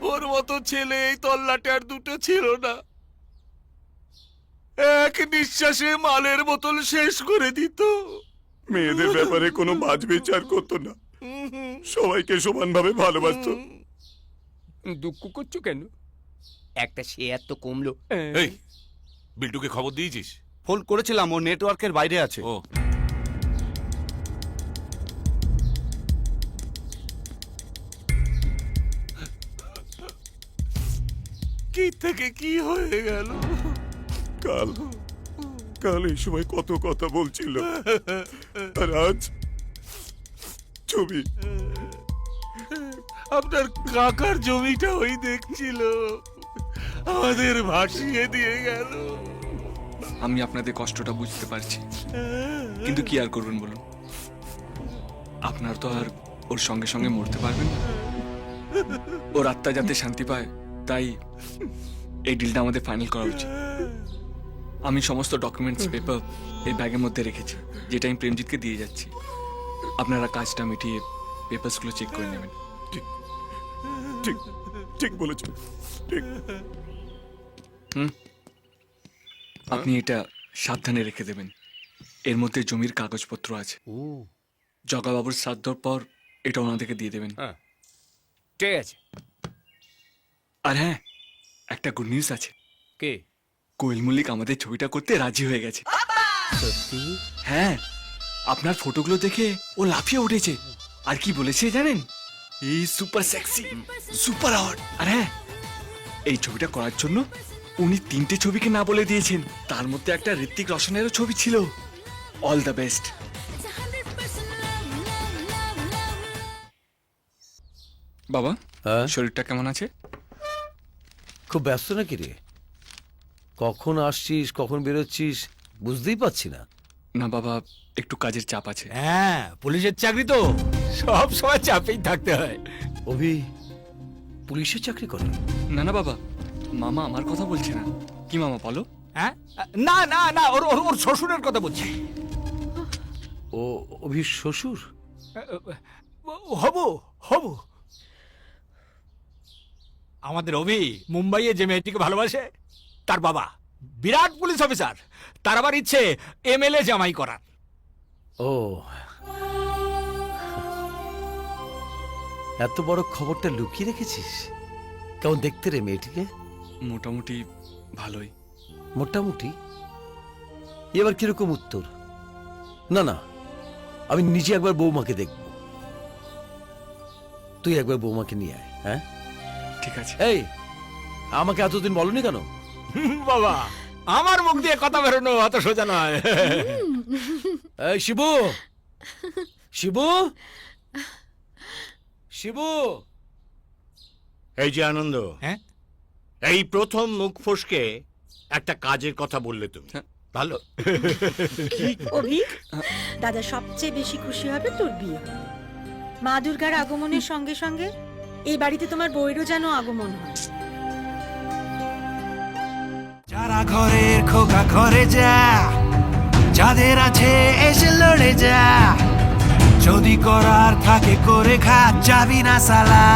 ওর মতো ছেলে এই তল্লাটে আর দুটো ছিল না। এক নিঃশ্বাসে মালের বোতল শেষ করে দিত। মেয়েদের ব্যাপারে কোনো বাজ বিচার করতো না। সবাইকে সমানভাবে ভালোবাসতো। দুঃখ করছ কেন? একটা শেয়ার তো কমলো। এই বিল্টুকে খবর দিয়েছিস? ফোন করেছিলাম ও নেটওয়ার্কের বাইরে আছে। ও। কি থেকে কি হয়ে গেল? কাল কাল এই সময় কত কথা বলছিল। আর আজ ছবি আপনার কাকার জমিটা ওই দেখছিল। আমাদের ভাসিয়ে দিয়ে গেল। আমি আপনাদের কষ্টটা বুঝতে পারছি। কিন্তু কি আর করবেন বলুন? আপনার তো আর ওর সঙ্গে সঙ্গে মরতে পারবেন ওর আত্মা যাতে শান্তি পায় তাই এই ডিলটা আমাদের ফাইনাল করা উচিত। আমি সমস্ত ডকুমেন্টস পেপার এই ব্যাগের মধ্যে রেখেছি যেটা আমি প্রেমজিৎকে দিয়ে যাচ্ছি। আপনারা কাজটা মিটিয়ে পেপারসগুলো চেক করে নেবেন। ঠিক। ঠিক। বলেছ। ঠিক। আপনি এটা সাবধানে রেখে দেবেন। এর মধ্যে জমির কাগজপত্র আছে। জগাবাবুর শ্রাদ্ধর পর এটা ওনাদেরকে দিয়ে দেবেন। হ্যাঁ। ঠিক আছে। আর হ্যাঁ একটা গুড নিউজ আছে। কে? কোয়েল মল্লিক আমাদের ছবিটা করতে রাজি হয়ে গেছে। সত্যি? হ্যাঁ আপনার ফটোগুলো দেখে ও লাফিয়ে উঠেছে। আর কি বলেছে জানেন? এই সুপার সেক্সি সুপার হট আর হ্যাঁ এই ছবিটা করার জন্য উনি তিনটে ছবিকে না বলে দিয়েছেন। তার মধ্যে একটা ঋত্বিক রোশনেরও ছবি ছিল। অল দ্য বেস্ট বাবা হ্যাঁ? শরীরটা কেমন আছে? খুব ব্যস্ত নাকি রে? কখন আসছিস কখন বেরোচ্ছিস বুঝতেই পারছি না। না বাবা একটু কাজের চাপ আছে। হ্যাঁ পুলিশের চাকরি তো। সব সময় চাপেই থাকতে হয়। অভি পুলিশের চাকরি করে? না না বাবা মামা আমার কথা বলছে না। কি মামা বলো। হ্যাঁ? না না না ওর ওর ওর শ্বশুরের কথা বলছি। ও অভি শ্বশুর? হব হব। আমাদের অভি মুম্বাইয়ে যে মেয়েটিকে ভালোবাসে তার বাবা। বিরাট পুলিশ অফিসার। তার আবার ইচ্ছে এমএলএ জামাই করার। ও। এত বড় খবরটা লুকিয়ে রেখেছিস? কেমন দেখতে রে মেয়েটিকে? মোটামুটি ভালোই। মোটামুটি? এবার কীরকম উত্তর? না না আমি নিজে একবার বৌমাকে দেখব। তুই একবার বৌমাকে নিয়ে আয় হ্যাঁ? ঠিক আছে। এই আমাকে এতদিন বলনি কেন? বাবা আমার মুখ দিয়ে কথা বেরোনো অত সোজা নয়। এই শিবু! শিবু! শিবু! এই যে আনন্দ হ্যাঁ? এই প্রথম মুখ ফসকে একটা কাজের কথা বললে তুমি। হ্যাঁ। ভালো? অভি দাদা সবচেয়ে বেশি খুশি হবে তোর বিয়ে। মা দুর্গার আগমনের সঙ্গে সঙ্গে এই বাড়িতে তোমার বইরও যেন আগমন হয়। যারা ঘরের খোকা ঘরে যা, যাদের আছে এসে লড়ে যা। যদি করার থাকে করে খা, যাবি না সালা।